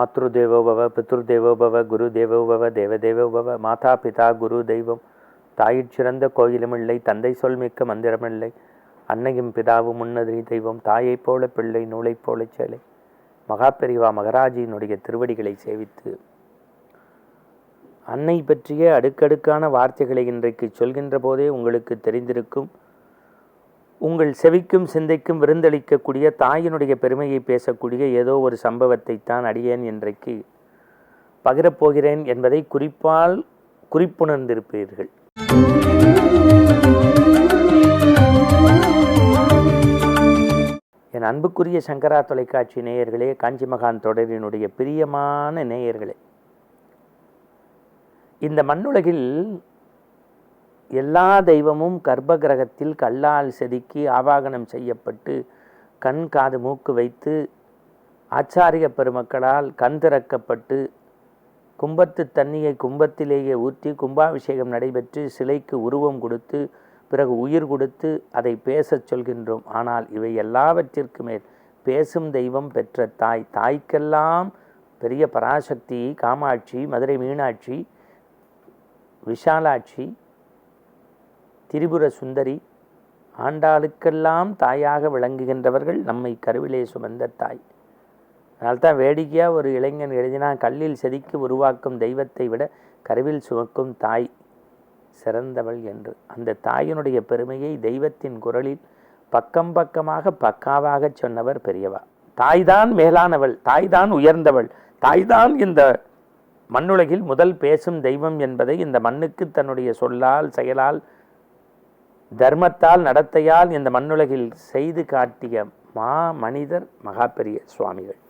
மாத்ருதேவோ பவ பித்ருதேவோ பவ குரு தேவோ பவ தேவதேவோ பவ மாதா பிதா குரு தெய்வம் தாயிற் சிறந்த கோயிலுமில்லை தந்தை சொல் மிக்க மந்திரமில்லை அன்னையும் பிதாவும் முன்னதிரி தெய்வம் தாயைப் போல பிள்ளை நூலைப் போல சேலை. மகாபெரிவா மகராஜியினுடைய திருவடிகளை சேவித்து. அன்னை பற்றிய அடுக்கடுக்கான வார்த்தைகளை இன்றைக்கு சொல்கின்ற போதே உங்களுக்கு தெரிந்திருக்கும். உங்கள் செவிக்கும் சிந்தைக்கும் விருந்தளிக்கக்கூடிய தாயினுடைய பெருமையை பேசக்கூடிய ஏதோ ஒரு சம்பவத்தை தான் அடியேன் இன்றைக்கு பகிரப்போகிறேன் என்பதை குறிப்பால் குறிப்புணர்ந்திருப்பீர்கள். என் அன்புக்குரிய சங்கரா தொலைக்காட்சி நேயர்களே காஞ்சி மகான் தொடரினுடைய பிரியமான நேயர்களே இந்த மண்ணுலகில் எல்லா தெய்வமும் கர்ப்ப கிரகத்தில் கல்லால் செதுக்கி ஆவாகனம் செய்யப்பட்டு கண் காது மூக்கு வைத்து ஆச்சாரிய பெருமக்களால் கண் திறக்கப்பட்டு கும்பத்து தண்ணியை கும்பத்திலேயே ஊற்றி கும்பாபிஷேகம் நடைபெற்று சிலைக்கு உருவம் கொடுத்து பிறகு உயிர் கொடுத்து அதை பேசச் சொல்கின்றோம். ஆனால் இவை எல்லாவற்றிற்கு மேல் பேசும் தெய்வம் பெற்ற தாய். தாய்க்கெல்லாம் பெரிய பராசக்தி காமாட்சி மதுரை மீனாட்சி விஷாலாட்சி திரிபுர சுந்தரி ஆண்டாளுக்கெல்லாம் தாயாக விளங்குகின்றவர்கள் நம்மை கருவிலே சுமந்த தாய். அதனால்தான் வேடிக்கையாக ஒரு இளைஞன் எழுதினா கல்லில் செதுக்கி உருவாக்கும் தெய்வத்தை விட கருவில் சுமக்கும் தாய் சிறந்தவள் என்று. அந்த தாயினுடைய பெருமையை தெய்வத்தின் குரலில் பக்கம் பக்கமாக பக்காவாக சொன்னவர் பெரியவா. தாய்தான் மேலானவள் தாய்தான் உயர்ந்தவள் தாய்தான் இந்த மண்ணுலகில் முதல் பேசும் தெய்வம் என்பதை இந்த மண்ணுக்கு தன்னுடைய சொல்லால் செயலால் தர்மத்தால் நடத்தையால் இந்த மண்ணுலகில் செய்து காட்டிய மா மனிதர் மகாபெரிய சுவாமிகள்.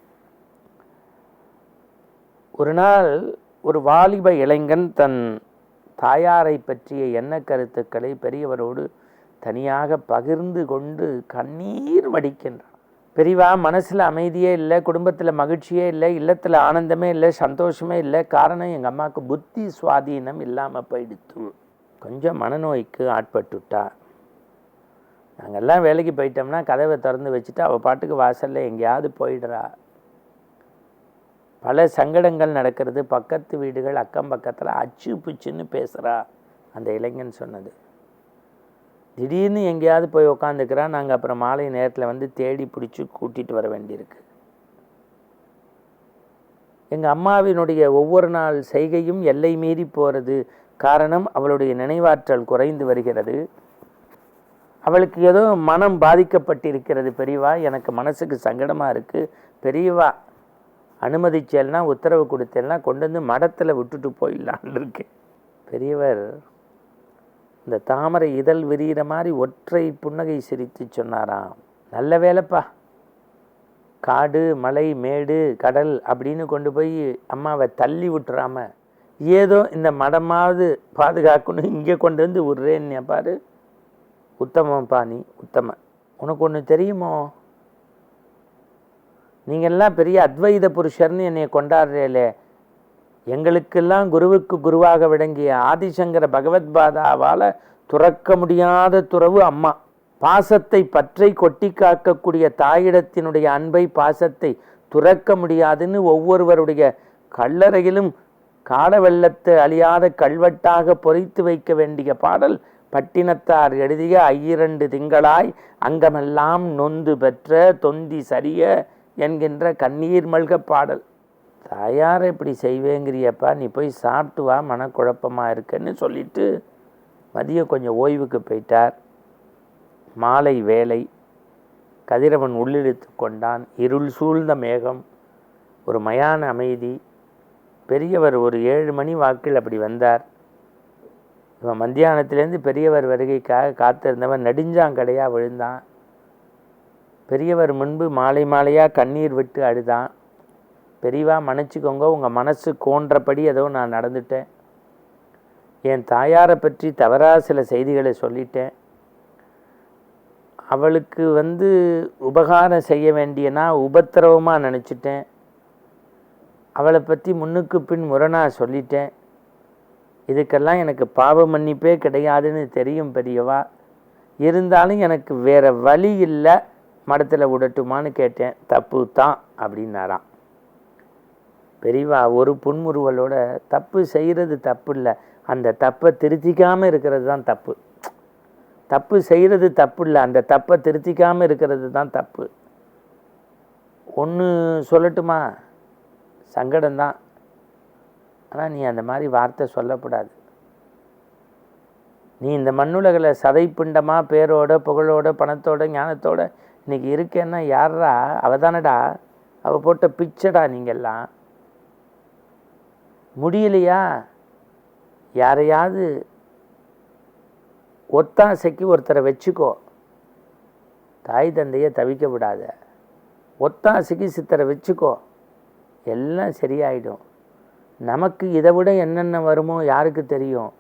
ஒரு நாள் ஒரு வாலிப இளைஞன் தன் தாயாரை பற்றிய எண்ண கருத்துக்களை பெரியவரோடு தனியாக பகிர்ந்து கொண்டு கண்ணீர் வடிக்கின்றான். பெரியவா மனசில் அமைதியே இல்லை குடும்பத்தில் மகிழ்ச்சியே இல்லை இல்லத்தில் ஆனந்தமே இல்லை சந்தோஷமே இல்லை காரணம் எங்கள் அம்மாவுக்கு புத்தி சுவாதீனம் இல்லாமல் போயிடுத்து. கொஞ்சம் மனநோய்க்கு ஆட்பட்டுட்டா. நாங்கள்லாம் வேலைக்கு போயிட்டோம்னா கதவை திறந்து வச்சுட்டு அவள் பாட்டுக்கு வாசலில் எங்கேயாவது போயிடுறா. பல சங்கடங்கள் நடக்கிறது. பக்கத்து வீடுகள் அக்கம் பக்கத்தில் அச்சு பிச்சுன்னு பேசுகிறா அந்த இளைஞன் சொன்னது. திடீர்னு எங்கேயாவது போய் உக்காந்துக்கிறா. நாங்கள் அப்புறம் மாலை நேரத்தில் வந்து தேடி பிடிச்சி கூட்டிகிட்டு வர வேண்டியிருக்கு. எங்கள் அம்மாவினுடைய ஒவ்வொரு நாள் செய்கையும் எல்லை மீறி போகிறது காரணம் அவளுடைய நினைவாற்றல் குறைந்து வருகிறது. அவளுக்கு ஏதோ மனம் பாதிக்கப்பட்டிருக்கிறது. பெரியவா எனக்கு மனசுக்கு சங்கடமாக இருக்குது பெரியவா அனுமதிச்சேல்னா உத்தரவு கொடுத்தேன்னா கொண்டு வந்து மடத்தில் விட்டுட்டு போயிடலான்னு இருக்கேன். பெரியவர் இந்த தாமரை இதழ் விரிகிற மாதிரி ஒற்றை புன்னகை சிரித்து சொன்னாராம். நல்ல வேலைப்பா. காடு மலை மேடு கடல் அப்படின்னு கொண்டு போய் அம்மாவை தள்ளி விட்டுறாம ஏதோ இந்த மடமாவது பாதுகாக்கணும் இங்கே கொண்டு வந்து விட்றேன்னு பாரு. உத்தமம் பாணி உத்தம உனக்கு ஒன்று தெரியுமோ? நீங்கள்லாம் பெரிய அத்வைத புருஷர்னு என்னை கொண்டாடுறீங்களே எங்களுக்கெல்லாம் குருவுக்கு குருவாக விளங்கிய ஆதிசங்கர பகவத்பாதாவால் துறக்க முடியாத துறவு அம்மா. பாசத்தை பற்றை கொட்டி காக்கக்கூடிய தாயிடத்தினுடைய அன்பை பாசத்தை துறக்க முடியாதுன்னு ஒவ்வொருவருடைய கல்லறையிலும் கால வெள்ளத்தை அழியாத கல்வெட்டாக பொறித்து வைக்க வேண்டிய பாடல் பட்டினத்தார் எழுதிய ஐயிரண்டு திங்களாய் அங்கமெல்லாம் நொந்து பெற்ற தொந்தி சரிய என்கின்ற கண்ணீர் மல்க பாடல். தாயார் இப்படி செய்வேங்கிறியப்பா நீ போய் சாப்பிட்டு வா மனக்குழப்பமாக இருக்குன்னு சொல்லிட்டு மதியம் கொஞ்சம் ஓய்வுக்கு போயிட்டார். மாலை வேலை கதிரவன் உள்ளிழுத்து கொண்டான். இருள் சூழ்ந்த மேகம் ஒரு மயான அமைதி பெரியவர் ஒரு ஏழு மணி வாக்கில் அப்படி வந்தார். இவன் மத்தியானத்துலேருந்து பெரியவர் வருகைக்காக காத்திருந்தவன் நெடுஞ்சாங்கடையாக விழுந்தான். பெரியவர் முன்பு மாலை மாலையாக கண்ணீர் விட்டு அழுதான். பெரியவா மன்னிச்சுக்கோங்க உங்கள் மனசு கோன்றபடி ஏதோ நான் நடந்துட்டேன். என் தாயாரை பற்றி தவறாக சில செய்திகளை சொல்லிட்டேன். அவளுக்கு வந்து உபகாரம் செய்ய வேண்டியனா உபத்திரவமாக நினச்சிட்டேன். அவளை பற்றி முன்னுக்கு பின் முரணாக சொல்லிட்டேன். இதுக்கெல்லாம் எனக்கு பாவ மன்னிப்பே கிடையாதுன்னு தெரியும் பெரியவா. இருந்தாலும் எனக்கு வேறு வழி இல்லை மடத்தில் விடட்டுமான்னு கேட்டேன். தப்பு தான் அப்படின்னாராம். பெரியவா ஒரு புன்முறுவலோட தப்பு செய்கிறது தப்பு இல்லை. அந்த தப்பை திருத்திக்காமல் இருக்கிறது தான் தப்பு. தப்பு செய்கிறது தப்பு இல்லை அந்த தப்பை திருத்திக்காமல் இருக்கிறது தான் தப்பு. ஒன்று சொல்லட்டுமா? சங்கடம்தான். ஆனால் நீ அந்த மாதிரி வார்த்தை சொல்லக்கூடாது. நீ இந்த மண்ணுலகில் சதை பிண்டமாக பேரோட புகழோட பணத்தோட ஞானத்தோட இன்னைக்கு இருக்கேன்னா யாரா அவ தானடா அவள் போட்ட பிச்சடா நீங்கள்லாம் முடியலையா? யாரையாவது ஒத்தாசைக்கு ஒருத்தரை வச்சுக்கோ. தாய் தந்தையை தவிக்க விடாத. ஒத்தாசைக்கு சித்தரை வச்சுக்கோ. எல்லாம் சரியாயிடும். நமக்கு இதை விட என்னென்ன வருமோ யாருக்கு தெரியும்?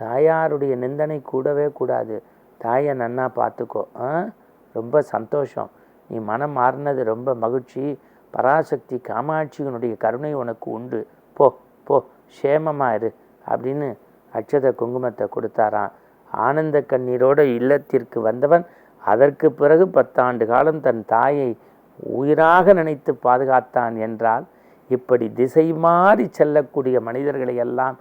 தாயாருடைய நிந்தனை கூடவே கூடாது. தாயை நன்னா பார்த்துக்கோ ஆ? ரொம்ப சந்தோஷம். நீ மனம் மாறினது ரொம்ப மகிழ்ச்சி. பராசக்தி காமாட்சியினுடைய கருணை உனக்கு உண்டு. போ போ சேமமாக இரு அப்படின்னு அட்சத குங்குமத்தை கொடுத்தாராம். ஆனந்த கண்ணீரோட இல்லத்திற்கு வந்தவன் அதற்கு பிறகு பத்தாண்டு காலம் தன் தாயை உயிராக நினைத்து பாதுகாத்தான் என்றால் இப்படி திசை மாறி செல்லக்கூடிய மனிதர்களை எல்லாம்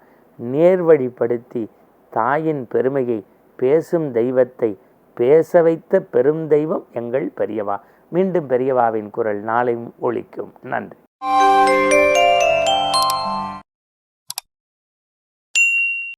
நேர்வழிப்படுத்தி தாயின் பெருமையை பேசும் தெய்வத்தை பேச வைத்த பெரும் தெய்வம் எங்கள் பெரியவா. மீண்டும் பெரியவாவின் குரல் நாளை ஒழிக்கும். நன்றி.